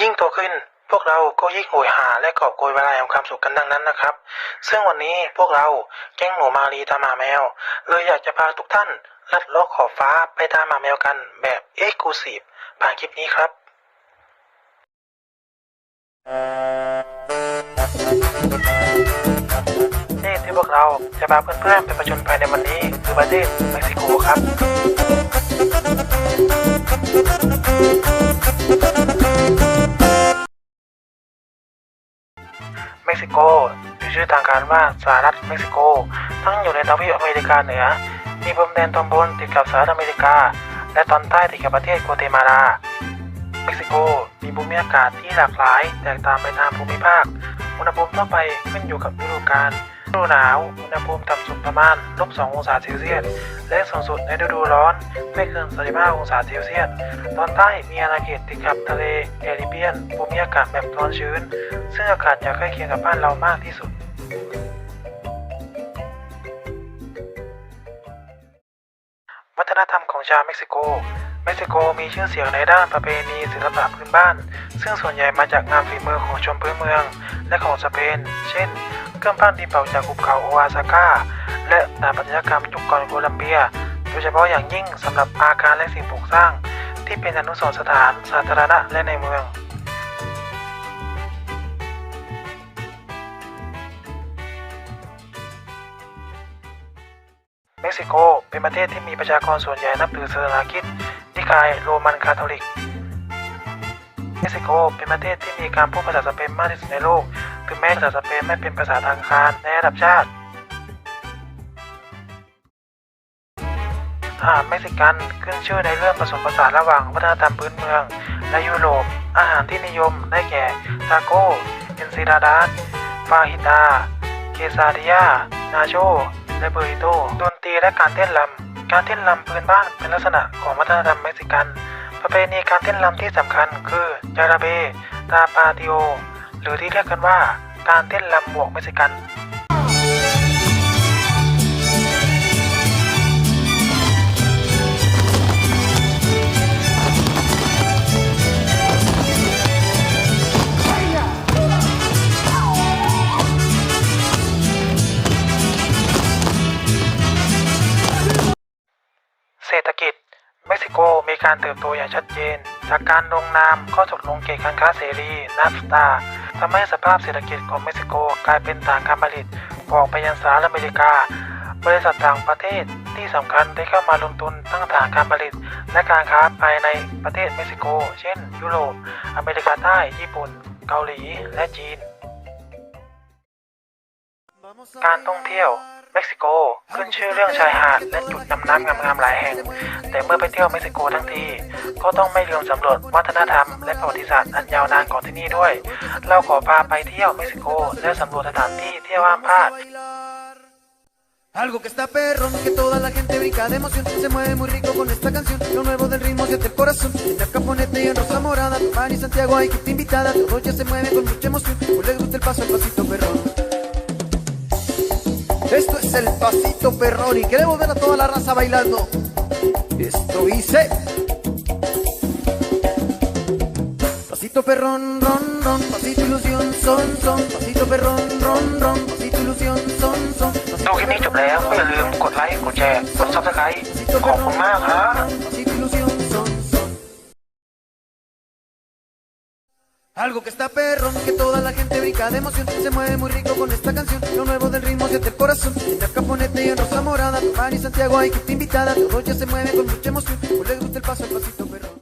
ยิ่งโตขึ้นพวกเราก็ยิ่งโหยหาและกอบโกยเวลาแห่งความสุขกันดังนั้นนะครับ ซึ่งวันนี้พวกเราแก๊งหนูมารีตามหมาแมว เลยอยากจะพาทุกท่าน ลัดเลาะขอบฟ้าไปตามหมาแมวกันแบบเอ็กซ์คลูซีฟผ่านคลิปนี้ครับที่ที่พวกเราจะพาเพื่อนๆไปประชนภัยในวันนี้คือประเทศเม็กซิโกครับ ม็กซิโกมีชื่อทางการว่าสหรัฐเม็กซิโก ตั้งอยู่ในทวีปอเมริกาเหนือ มีพรมแดนตอนบนติดกับสหรัฐอเมริกา และตอนใต้ติดกับประเทศโกเตมาลา เม็กซิโกมีภูมิอากาศที่หลากหลาย แตกต่างไปตามภูมิภาค อุณหภูมิทั่วไปขึ้นอยู่กับฤดูกาล ฤดูหนาว อุณหภูมิต่ำสุดประมาณลบ2องศาเซลเซียส และสูงสุดในฤดูร้อน ไม่เกิน 35 องศาเซลเซียส ตอนใต้มีอาณาเขตติดกับทะเลแคริบเบียน ภูมิอากาศแบบร้อนชื้น ซึ่งอากาศจะใกล้เคียงกับบ้านเรามากที่สุดวัฒนธรรมของชาวเม็กซิโก เม็กซิโกมีชื่อเสียงในด้านประเพณีศิลปะพื้นบ้าน ซึ่งส่วนใหญ่มาจากงานฝีมือของชนพื้นเมือง และของสเปน เช่น เครื่องปั้นดินเผาจากหุบเขาโออาซาก้า และสถาปัตยกรรมยุคก่อนโคลัมเบีย โดยเฉพาะอย่างยิ่งสำหรับอาคารและสิ่งปลูกสร้าง ที่เป็นอนุสรณ์สถานสาธารณะและในเมืองเม็กซิโกเป็นประเทศที่มีประชากรส่วนใหญ่นับถือศาสนาคริสต์ นิกายโรมันคาทอลิก เม็กซิโกเป็นประเทศที่มีการพูดภาษาสเปนมากที่สุดในโลก ถึงแม้ภาษาสเปนไม่เป็นภาษาทางการในระดับชาติ อาหารเม็กซิกันขึ้นชื่อในเรื่องผสมผสานระหว่างวัฒนธรรมพื้นเมืองและยุโรป อาหารที่นิยมได้แก่ทาโก้เอนซิลาดาสฟาฮิตา เคซาดิยา นาโช และเบอริโตดนตรีและการเต้นรำ การเต้นรำพื้นบ้านเป็นลักษณะของวัฒนธรรมเม็กซิกัน ประเพณีการเต้นรำที่สำคัญคือจาราเบตาปาติโอ หรือที่เรียกกันว่าการเต้นรำบวกเม็กซิกัน การเติบโตอย่างชัดเจน จากการลงนามข้อตกลงเกี่ยวกับการค้าเสรีนัฟตาทำให้สภาพเศรษฐกิจของเม็กซิโกกลายเป็นฐานการผลิตออกไปยังสหรัฐอเมริกา บริษัทต่างประเทศที่สำคัญได้เข้ามาลงทุนตั้งฐานการผลิต และการค้าภายในประเทศเม็กซิโก เช่น ยุโรป อเมริกาใต้ ญี่ปุ่น เกาหลี และจีน การท่องเที่ยว เม็กซิโกขึ้นชื่อเรื่องชายหาดและจุดดำน้ำงามๆหลายแห่ง แต่เมื่อไปเที่ยวเม็กซิโกทั้งที ก็ต้องไม่ลืมสำรวจวัฒนธรรมและประวัติศาสตร์อันยาวนานของที่นี่ด้วย เราขอพาไปเที่ยวเม็กซิโก และสำรวจสถานที่เที่ยวห้ามพลาด Algo que está perrón, que toda la gente brinca de emoción Se mueve muy rico con esta canción Lo nuevo del ritmo siente el corazón En la caponeta y en rosa morada Tomás y Santiago hay que te invitada Todos ya se mueven con mucha emoción Pues les gusta el paso, el pasito perrón es el pasito perrón Y queremos ver a toda la raza bailando Esto dice Pasito perrón, ron, ron, pasito ilusión, son, son, pasito perrón, ron, ron, pasito ilusión, son, son, ดูคลิปนี้จบแล้วก็อย่าลืมกดไลค์ กดแชร์ กดซับสไครต์ขอบคุณมากครับ Algo que está perrón, que toda la gente brinca de emoción. Se mueve muy rico con esta canción. Lo nuevo del ritmo siente el corazón. En la caponeta y en rosa morada Tomás y Santiago hay que te invitada. Todos ya se mueven con mucha emoción. Pues les gusta el paso, el pasito perrón